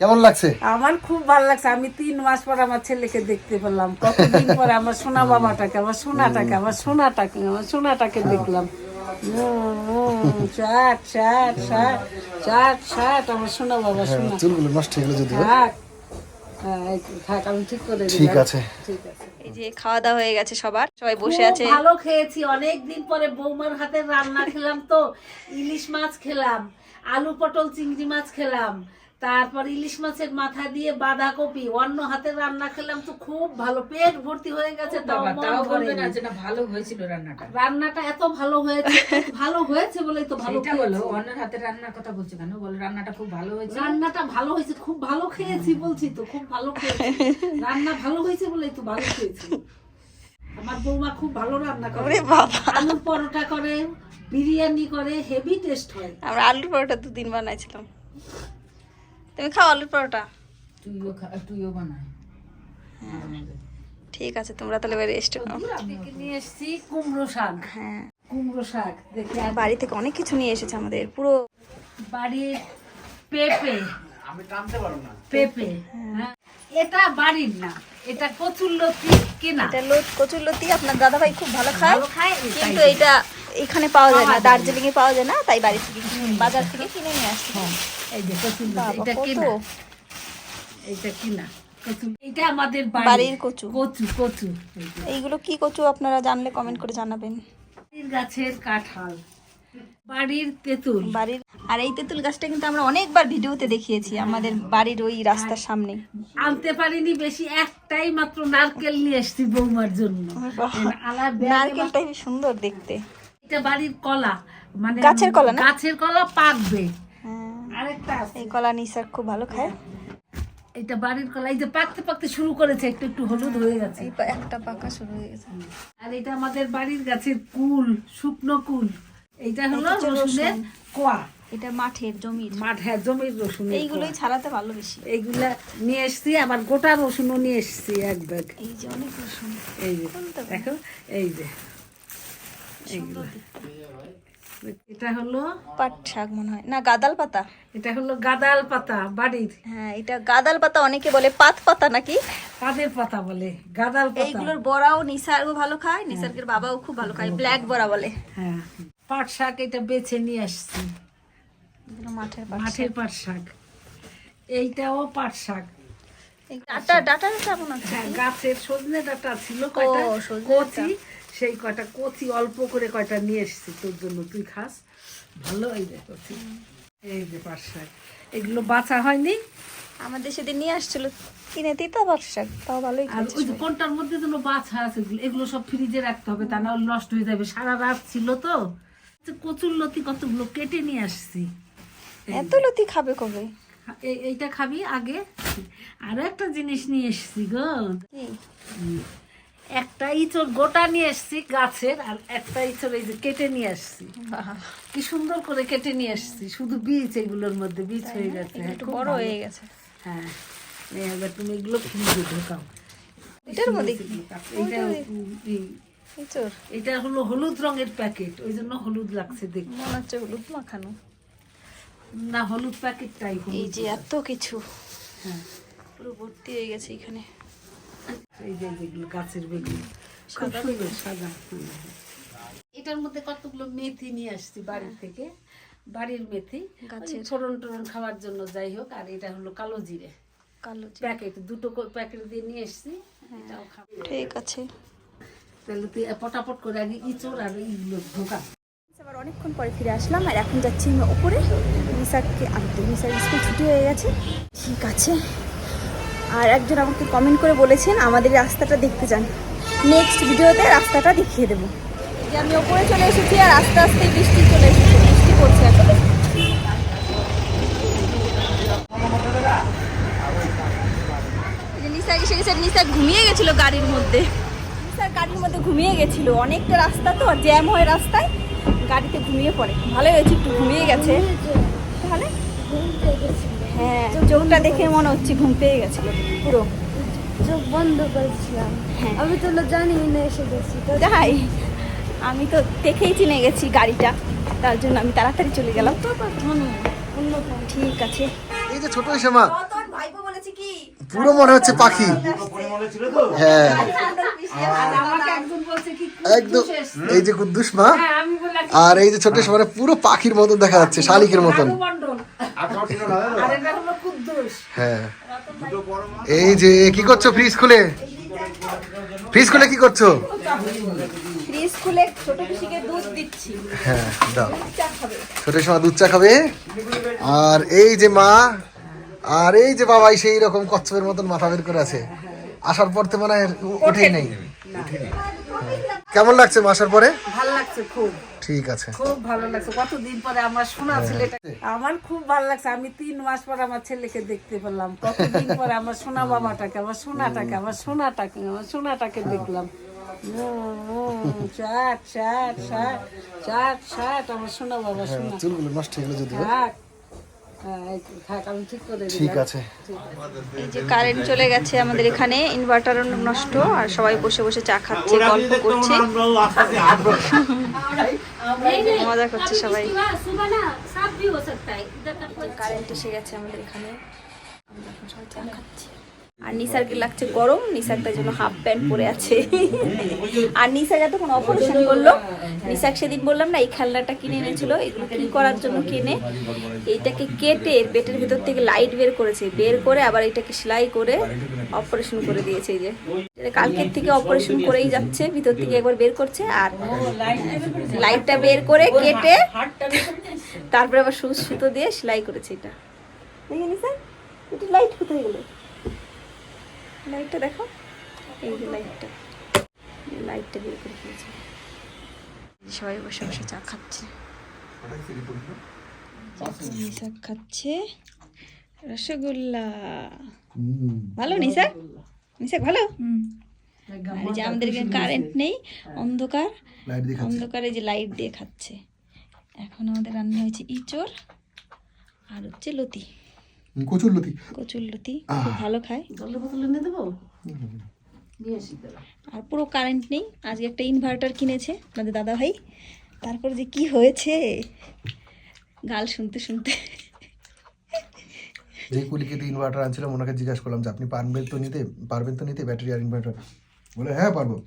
কেমন লাগছে? আমার খুব ভালো লাগছে। আমি তিন মাস পর আমার ছেলেকে দেখতে পেলাম। কতদিন পর আমার সোনা বাবাটাকে আমার সোনাটাকে আমার সোনাটাকে আমার সোনাটাকে দেখলাম। ষাট ষাট ষাট ষাট ষাট আমার সোনা বাবা সোনা। চুলগুলো নষ্ট হয়ে গেলো যদিও। থাক হ্যাঁ, থাক আমি ঠিক করে দিলাম। ঠিক আছে। এই যে খাওয়া দাওয়া হয়ে গেছে সবার সবাই বসে আছে। ভালো খেয়েছি। অনেক দিন পরে বৌমার হাতের রান্না খেলাম তো। ইলিশ মাছ খেলাম আলু পটল চিংড়ি মাছ খেলাম। তারপর ইলিশ মাছের মাথা দিয়ে বাঁধাকপি অন্য হাতে রান্না খেলাম তো খুব ভালো। পেট ভর্তি হয়ে গেছে তাও বাবা, বলবে না যে না ভালো হয়েছিল রান্নাটা। রান্নাটা এত ভালো হয়েছে ভালো হয়েছে বলেই তো ভালো বলো খেয়েছি। অন্যের হাতে রান্নার কথা বলছো কেন? বলো রান্নাটা খুব ভালো হয়েছে? রান্নাটা ভালো হয়েছে খুব ভালো খেয়েছি বলছি তো খুব ভালো খেয়েছি। রান্না ভালো হয়েছে বলেই তো ভালো খেয়েছি। আমার বৌমা খুব ভালো রান্না করে। আলুর পরোটা করে বিরিয়ানি করে হেভি টেস্ট হয়। আমরা আলুর পরোটা দুদিন বানাইছিলাম। তুমি খাও আলুর পরোটা। তুইও তুইও বানাই। ঠিক আছে তোমরা তাহলে এবার রেস্ট নিয়ে এসেছি কুমড়ো শাক। হ্যাঁ। কুমড়ো শাক দেখি বাড়ি থেকে অনেক কিছু নিয়ে এসেছে আমাদের পুরো বাড়ির পেঁপে। আমি টানতে পারব না। পেঁপে হ্যাঁ। এটা বাড়ির না এটা কচুর লতি কেনা। এটা লোট কচুর লতি আপনার দাদা ভাই খুব ভালো খায় খায় কিন্তু এটা এখানে পাওয়া যায় না দার্জিলিং এ পাওয়া যায় না তাই বাড়ি থেকে বাজার থেকে কিনে নিয়ে আসছি। এই যে কচুর এটা কত? কেনা? এটা কিনা? কচু এটা আমাদের বাড়ির কচু। কচু কচু। এইগুলো কি কচু আপনারা জানলে কমেন্ট করে জানাবেন। বাড়ির গাছের কাঁঠাল বাড়ির তেঁতুল। বাড়ির আর এই তেঁতুল গাছটা কিন্তু আমরা অনেকবার ভিডিওতে দেখিয়েছি আমাদের বাড়ির ওই রাস্তার সামনে। আনতে পারিনি বেশি একটাই মাত্র নারকেল নিয়ে এসেছি বৌমার জন্য। নারকেলটা সুন্দর দেখতে। এটা বাড়ির কলা মানে গাছের কলা গাছের কলা পাকবে। আরেকটা আছে। এই কলা নিসার খুব ভালো খায়। এটা বাড়ির কলা এই যে পাকতে পাকতে শুরু করেছে একটু একটু হলুদ হয়ে গেছে। একটা পাকা শুরু হয়ে গেছে। আর এটা আমাদের বাড়ির গাছের কুল শুকনো কুল। এইটা হলো রসুনের রসুন। কোয়া। এটা মাঠের জমির। মাঠ হ্যাঁ জমির রসুন এইগুলোই ছাড়াতে ভালো বেশি। এইগুলা নিয়ে এসছি আবার গোটা রসুনও নিয়ে এসছি এক ব্যাগ। এই যে অনেক রসুন। এই যে দেখো এই যে। এইগুলো। এটা হলো পাট শাক মনে হয়। না গাদাল পাতা। এটা হলো গাদাল পাতা বাড়ির। হ্যাঁ এটা গাদাল পাতা অনেকে বলে পাত পাতা নাকি? কাদের পাতা বলে গাদাল পাতা। এইগুলোর বড়াও নিসারও ভালো খায় নিসার্গের বাবাও খুব ভালো খায় ব্ল্যাক বড়া বলে। হ্যাঁ পাট শাক এটা বেছে নিয়ে আসছি। মাঠের পাট মাঠের পাট শাক। এইটাও পাট শাক। ডাটা ডাটা ডাটা মনে হচ্ছে হ্যাঁ গাছের সজনে ডাটা ছিল কয়টা? কচি সেই কয়টা কচি অল্প করে কয়টা নিয়ে এসছি তোর জন্য তুই খাস। ভালো এই যে কচি। এই যে পাট শাক এগুলো বাছা হয়নি? আমাদের সেদিন নিয়ে আসছিল। কিনে দিতে পাট শাক তাও ভালোই আর ওই কোনটার মধ্যে যেন বাছা আছে এগুলো- সব ফ্রিজে রাখতে হবে তা না নষ্ট হয়ে যাবে। সারা রাত ছিল তো। তো কচুর লতি কতগুলো? কেটে নিয়ে আসছি। এত লতি খাবে কবে? এই- এইটা খাবি আগে। আরও একটা জিনিস নিয়ে এসছি গো। একটা ইঁচড় গোটা নিয়ে এসছি গাছের আর একটা ইঁচড় এই যে কেটে নিয়ে আসছি কি সুন্দর করে কেটে নিয়ে আসছি শুধু বীজ এগুলোর মধ্যে বীজ হয়ে গেছে। একটু বড় হয়ে গেছে। হ্যাঁ। এবার তুমি এগুলো ফ্রিজে ঢোকাও এটার মধ্যে এটা হলো হলুদ রঙের প্যাকেট। ওই জন্য হলুদ লাগছে দেখতে। মনে হচ্ছে হলুদ মাখানো। না হলুদ প্যাকেটটাই হলুদ। এই যে এত কিছু। হ্যাঁ। পুরো ভর্তি হয়ে গেছে এখানে। এই যে যেগুলো গাছের বেগুন খুব সুন্দর সাদা। এটার মধ্যে কতগুলো মেথি নিয়ে আসছি বাড়ি থেকে। বাড়ির মেথি গাছের। ফোড়ন টোড়ন খাওয়ার জন্য যাই হোক আর এটা হলো কালো জিরে। কালো প্যাকেট দুটো প্যাকেট দিয়ে নিয়ে এসছি এটাও খাব। ঠিক আছে। তাহলে তুই পটাপট করে আগে ইঁচড় আর এইগুলো ঢোকা। আবার অনেকক্ষণ পরে ফিরে আসলাম আর এখন যাচ্ছি আমি ওপরে। নিসারকে আনতে। নিসার স্কুল ছুটি হয়ে গেছে। ঠিক আছে। আর একজন আমাকে কমেন্ট করে বলেছেন, আমাদের রাস্তাটা দেখতে যান নেক্সট ভিডিওতে রাস্তাটা দেখিয়ে দেবো। যে আমি ওপরে চলে এসেছি আর আস্তে আস্তে বৃষ্টি চলে এসেছে, বৃষ্টি পড়ছে এখন। নিসা এসে গেছে নিসা ঘুমিয়ে গেছিল গাড়ির মধ্যে। নিসার গাড়ির মধ্যে ঘুমিয়ে গেছিল। অনেকটা রাস্তা তো জ্যাম হয় রাস্তায় গাড়িতে ঘুমিয়ে পড়ে। ভালো হয়েছে, একটু ঘুমিয়ে গেছে। তাহলে হ্যাঁ চোখটা দেখে মনে হচ্ছে ঘুম পেয়ে গেছিল পুরো। চোখ বন্ধ করেছিলাম হ্যাঁ। আমি তো জানি না এসে গেছি। তো যাই আমি তো দেখেই চিনে গেছি গাড়িটা। তার জন্য আমি তাড়াতাড়ি চলে গেলাম। অন্য ঠিক আছে। এই যে ছোট শ্যামা পুরো মনে হচ্ছে পাখি। হ্যাঁ। আর আমাকে একজন বলছে কি একদম। এই যে কুদ্দুস মা। হ্যাঁ, আমি বললাম আর এই যে ছোট মানে পুরো পাখির মতন দেখা যাচ্ছে শালিকের মতন মন্ডল আর এটা হলো কুদ্দুস হ্যাঁ। এই যে কি করছ ফ্রিজ খুলে? ফ্রিজ খুলে কি করছ? ফ্রিজ খুলে ছোট পিসিকে দুধ দিচ্ছি। হ্যাঁ দাও। ছোট সময় দুধ চা খাবে? আর এই যে মা আর এই যে বাবাই সেই রকম কচ্ছপের মতন মাথা বের করে আছে। আসার পর তো মানে উঠেই নেই। কেমন লাগছে মা আসার পরে? ভালো লাগছে খুব। ঠিক আছে। খুব ভালো লাগছে। কতদিন পরে আমার শোনা ছেলেটা আমার খুব ভালো লাগছে। আমি তিন মাস পর আমার ছেলেকে দেখতে পেলাম। কতদিন পরে আমার সোনা বাবাটাকে আমার সোনাটাকে আমার সোনাটাকে আমার সোনাটাকে দেখলাম। উম, উম, চাট চাট চাট চাট চাট আমার সোনা বাবা সোনা। চুলগুলো নষ্ট হয়ে গেল যদি ঠিক আছে। এই যে কারেন্ট চলে গেছে আমাদের এখানে ইনভার্টারও নষ্ট আর সবাই বসে বসে চা খাচ্ছে গল্প করছে। মজা করছে সবাই। কারেন্ট এসে গেছে আমাদের এখানে সবাই চা খাচ্ছি। আর নিসারকে লাগছে গরম নিসার তাই জন্য হাফ প্যান্ট পরে আছে। আর নিসার এতক্ষণ অপারেশন করল? নিসাক সেদিন বললাম, না, এই খেলনাটা কিনে এনেছিল, এগুলো কি করার জন্য কিনে? এইটাকে কেটে পেটের ভিতর থেকে লাইট বের করেছে। বের করে আবার এটাকে সেলাই করে অপারেশন করে দিয়েছে এই যে। কালকের থেকে অপারেশন করেই যাচ্ছে, ভিতর থেকে একবার বের করছে আর লাইটটা বের করে কেটে তারপরে আবার সুচ সুতো দিয়ে সেলাই করেছে এটা। দেখে নিসা এটা লাইট কোথায় গেলো? লাইটটা দেখো। এই যে লাইটটা এই লাইটটা বের করে ফেলেছে। সবাই বসে বসে চা খাচ্ছে। নিশা খাচ্ছে রসগোল্লা। ভালো নিশা নিশা ভালো? এই যে আমাদের কারেন্ট নেই অন্ধকার। অন্ধকারে যে লাইট দিয়ে খাচ্ছে। এখন আমাদের রান্না হয়েছে ইঁচড় আর হচ্ছে লতি। কচুর লতি কচুর লতি খুব ভালো খায় জলের বোতলে নিয়ে দেবো নিয়ে আসি তাহলে। আর পুরো কারেন্ট নেই আজকে একটা ইনভার্টার কিনেছে আপনাদের দাদা ভাই তারপর যে কি হয়েছে গাল শুনতে শুনতে যে কুলিকে ইনভার্টার আনছিলাম ওনাকে জিজ্ঞাসা করলাম যে আপনি পারবেন তো নিতে পারবেন তো নিতে ব্যাটারি আর ইনভার্টার বলে হ্যাঁ পারবো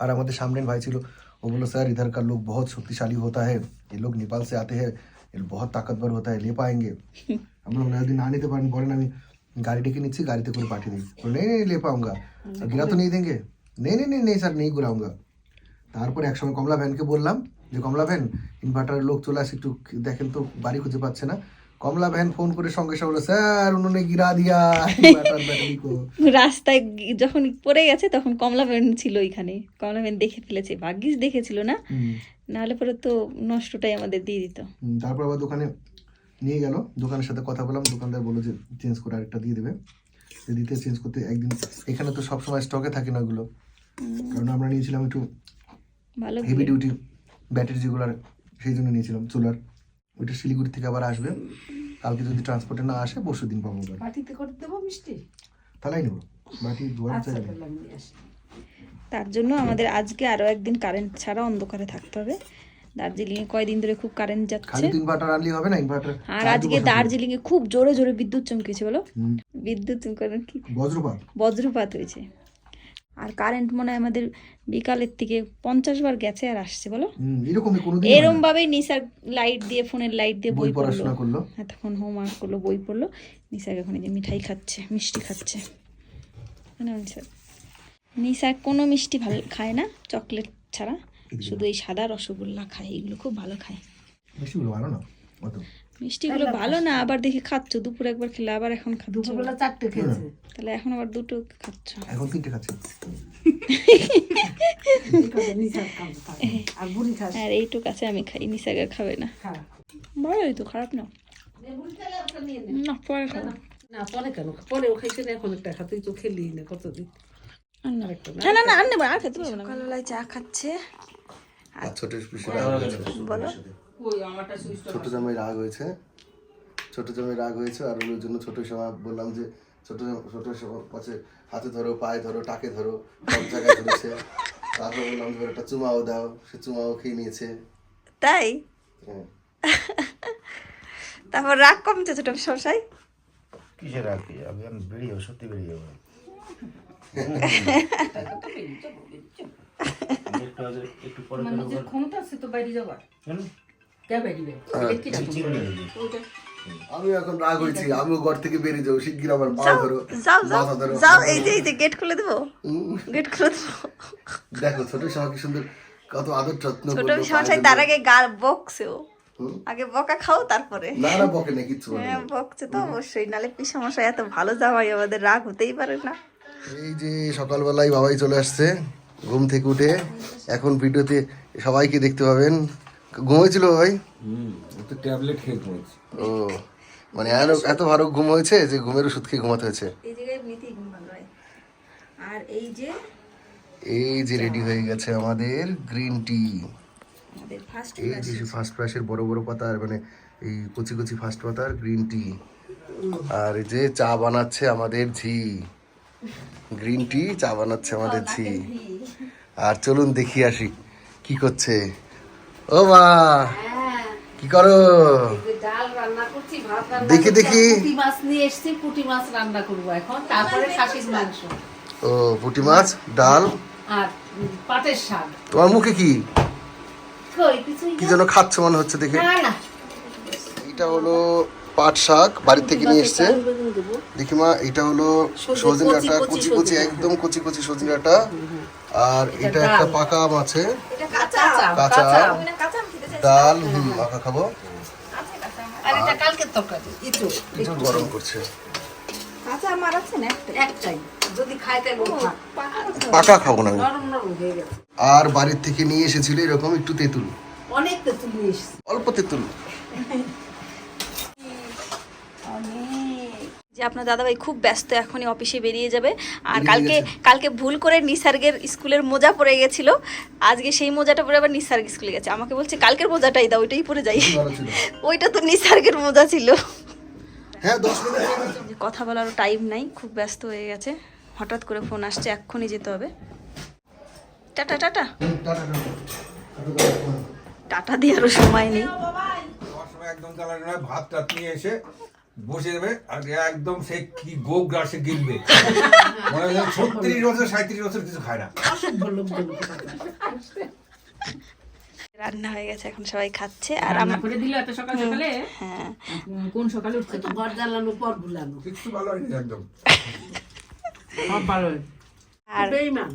আর আমাদের সামনের ভাই ছিল ও বললো স্যার इधर का लोग बहुत शक्तिशाली होता है ये लोग नेपाल से आते हैं ये बहुत ताकतवर होता है ले पाएंगे আপনারা যদি না নিতে পারেন বলেন আমি गाड़ी टेके नीचे गाड़ी तक कोई पार्टी नहीं तो नहीं नहीं ले पाऊंगा गिरा নেই नहीं देंगे নেই नहीं নেই नहीं सर नहीं घुराऊंगा তারপর একসময় কমলা ভ্যানকে বললাম যে কমলা ভ্যান ইনভার্টারের লোক চলে আসে একটু দেখেন তো বাড়ি খুঁজে পাচ্ছে না। কমলা ভ্যান ফোন করে সঙ্গে সঙ্গে বলে স্যার উনুনে গিরা দিয়া রাস্তায় যখন পড়ে গেছে তখন কমলা ভ্যান ছিল ওইখানে। কমলা ভ্যান দেখে ফেলেছে ভাগ্যিস দেখেছিল না? নাহলে পরে তো নষ্টটাই আমাদের দিয়ে দিত। তারপর আবার দোকানে নিয়ে গেল দোকানের সাথে কথা বললাম দোকানদার বলল যে চেঞ্জ করে আরেকটা দিয়ে দেবে। দিতে চেঞ্জ করতে একদিন এখানে তো সবসময় স্টকে থাকে না ওগুলো কারণ আমরা নিয়েছিলাম একটু হেভি ডিউটি ব্যাটারি যেগুলোর সেই জন্য নিয়েছিলাম সোলার ওইটা শিলিগুড়ি থেকে আবার আসবে। কালকে যদি ট্রান্সপোর্টে না আসে পরশু দিন পাবো বাটিতে করে দেবো মিষ্টি? তাহলেই নেব। বাকি দুয়ার আচ্ছা চাই তার জন্য আমাদের আজকে আরও একদিন কারেন্ট ছাড়া অন্ধকারে থাকতে হবে। দার্জিলিং এ কয়দিন ধরে খুব কারেন্ট যাচ্ছে। ইনভার্টার আনলেই হবে না? ইনভার্টার আর আজকে দার্জিলিং এ খুব জোরে জোরে বিদ্যুৎ চমকেছে বলো। বিদ্যুৎ চমকানোর কি? বজ্রপাত। বজ্রপাত হয়েছে। আর কারেন্ট মনে হয় আমাদের বিকালের থেকে পঞ্চাশ বার গেছে আর আসছে বলো। হুম, এরকমই কোনোদিন এরম ভাবে নিসার লাইট দিয়ে ফোনের লাইট দিয়ে বই পড়াশোনা করল। হ্যাঁ তখন হোমওয়ার্ক করল বই পড়ল। নিসার এখন এই যে মিঠাই খাচ্ছে মিষ্টি খাচ্ছে। না নিসার নিসা কোনো মিষ্টি ভালো খায় না চকলেট ছাড়া। শুধু এই সাদা রসগোল্লা খায় এগুলো খুব ভালো খায়। মিষ্টিগুলো ভালো না? অত? মিষ্টিগুলো ভালো না আবার দেখি খাচ্ছ দুপুরে একবার খেলে আবার এখন খাচ্ছ। দুপুরবেলা চারটে খেয়েছে। তাহলে এখন আবার দুটো খাচ্ছ। এখন তিনটে খাচ্ছি। আর এইটুক আছে আমি খাই নিসাকে খাবে না। ভালোই তো খারাপ না। না। পরে খাব। না পরে কেন? পরেও খাইছে না এখন একটা খাতেই তো খেলি না কতদিন। না। না না, আর খেতে পারব না। চা খাচ্ছে। আর ছোট রাগ বলো। ছোট জামাই রাগ হয়েছে। ছোট জামাই রাগ হয়েছে আর ওর জন্য ছোট সময় বললাম যে ছোট ছোট পাশে হাতে ধরো পায়ে ধরো টাকে ধরো সব জায়গায় ধরেছে। তারপর বললাম যে একটা চুমাও দাও সে চুমাও খেয়ে নিয়েছে। তাই? হ্যাঁ। তারপর রাগ কমছে ছোট শশাই কিসের রাখি আমি আমি বেরিয়ে সত্যি বেরিয়ে যাব একটু আগে- একটু পরে মানে যে ক্ষমতা আছে তো বাইরে যাবার কেন? কে বেরিবে কি না চিনি নেই। আমি এখন রাগ হয়েছি আমিও ঘর থেকে বেরিয়ে যাব শিগগির আমার পা ধরো যাও যাও যাও এই যে এই যে গেট খুলে দেবো। গেট খুলে দেবো। দেখো ছোট সময় কি সুন্দর কত আদর যত্ন ছোট তার আগে গা বকছে ও আগে বকা খাও তারপরে। না না বকে না না। হ্যাঁ বকছে তো অবশ্যই নালে পিসমশাই এত ভালো জামাই আমাদের রাগ হতেই পারে না। এই যে সকালবেলায় বাবাই চলে আসছে। ঘুম থেকে উঠে এখন ভিডিওতে সবাইকে দেখতে পাবেন। ঘুমিয়েছিল ভাই? ট্যাবলেট খেয়ে ও মানে এত- এত ভালো ঘুম হয়েছে যে ঘুমের ওষুধ খেয়ে ঘুমাতে হয়েছে। এই আর যে এই যে রেডি হয়ে গেছে আমাদের গ্রিন টি এই যে ফার্স্ট ক্লাসের বড় বড় পাতার মানে এই কচি কচি ফার্স্ট পাতার গ্রিন টি আর এই যে চা বানাচ্ছে আমাদের ঝি। গ্রিন টি চা বানাচ্ছে আমাদের ঝি। আর চলুন দেখি আসি। কি করছে? ও মা কি করো? ডাল রান্না করছি ভাত রান্না দেখি, দেখি। পুঁটি মাছ নিয়ে এসেছি পুঁটি মাছ রান্না করব এখন। তারপরে খাসির মাংস। ও পুঁটি মাছ ডাল? আর পাটের শাক। তোমার মুখে কি? কি যেন খাচ্ছ মনে হচ্ছে দেখে। এটা হলো পাট শাক বাড়ি থেকে নিয়ে এসছে। দেখি মা এটা হলো সজনে ডাঁটা কচি কুচি কুচি একদম কুচি কুচি সজনে ডাঁটা। আর এটা একটা পাকা আম আছে। কাঁচা কাঁচা আমি। না কাঁচা আম খেতে চাই ডাল হুম খাব। গরম করছে। কাঁচা আমার আছে না একটা একটাই। যদি খাই তাই খা পাকা খাব না হয়ে আর বাড়ির থেকে নিয়ে এসেছিল এরকম একটু তেঁতুল। অনেক তেঁতুল অল্প তেঁতুল। যে আপনার দাদাভাই খুব ব্যস্ত এখনই অফিসে বেরিয়ে যাবে। আর কালকে কালকে ভুল করে নিসার্গের স্কুলের মোজা পরে গেছিল। আজকে সেই মোজাটা পরে আবার নিসার্গ স্কুলে গেছে। আমাকে বলছে কালকের মোজাটাই দাও ওইটাই পরে যাই। ওইটা তো নিসার্গের মোজা ছিল। হ্যাঁ কথা বলারও টাইম নাই খুব ব্যস্ত হয়ে গেছে। হঠাৎ করে ফোন আসছে এক্ষুনি যেতে হবে। Tata tata. টাটা। টাটা। দেওয়ারও সময় নেই। ভাত টাত নিয়ে এসে বসে যাবে আর একদম সে কি গো গ্রাসে গিলবে। মনে হয় ছত্রিশ বছর সাঁত্রিশ বছর কিছু খায় না। রান্না হয়ে গেছে এখন সবাই খাচ্ছে আর রান্না করে দিল এত সকাল সকালে? হ্যাঁ। কোন সকালে উঠছে? তো ঘর জ্বালানো পর ভুলানো কিচ্ছু ভালো হয়নি একদম। সব ভালো আর বেইমান।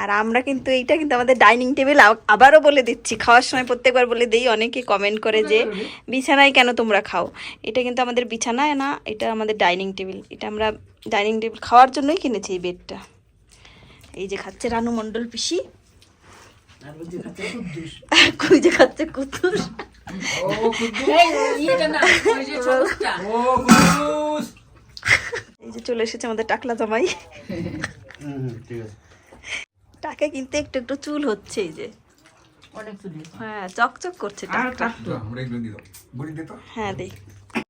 আর আমরা কিন্তু এইটা কিন্তু আমাদের ডাইনিং টেবিল আবারও বলে দিচ্ছি। খাওয়ার সময় প্রত্যেকবার বলে দিই, অনেকে কমেন্ট করে যে, বিছানায় কেন তোমরা খাও? এটা কিন্তু আমাদের বিছানায় না, এটা আমাদের ডাইনিং টেবিল। এটা আমরা ডাইনিং টেবিল খাওয়ার জন্যই কিনেছি এই বেডটা। এই যে খাচ্ছে রানু মণ্ডল পিসি। যে খাচ্ছে কুতুর এই যে চলে এসেছে আমাদের টাকলা জামাই। ঠিক আছে। টাকা কিন্তু একটু একটু চুল হচ্ছে এই যে। অনেক চুল হ্যাঁ চকচক করছে টাকা টাকটা। হ্যাঁ দেখ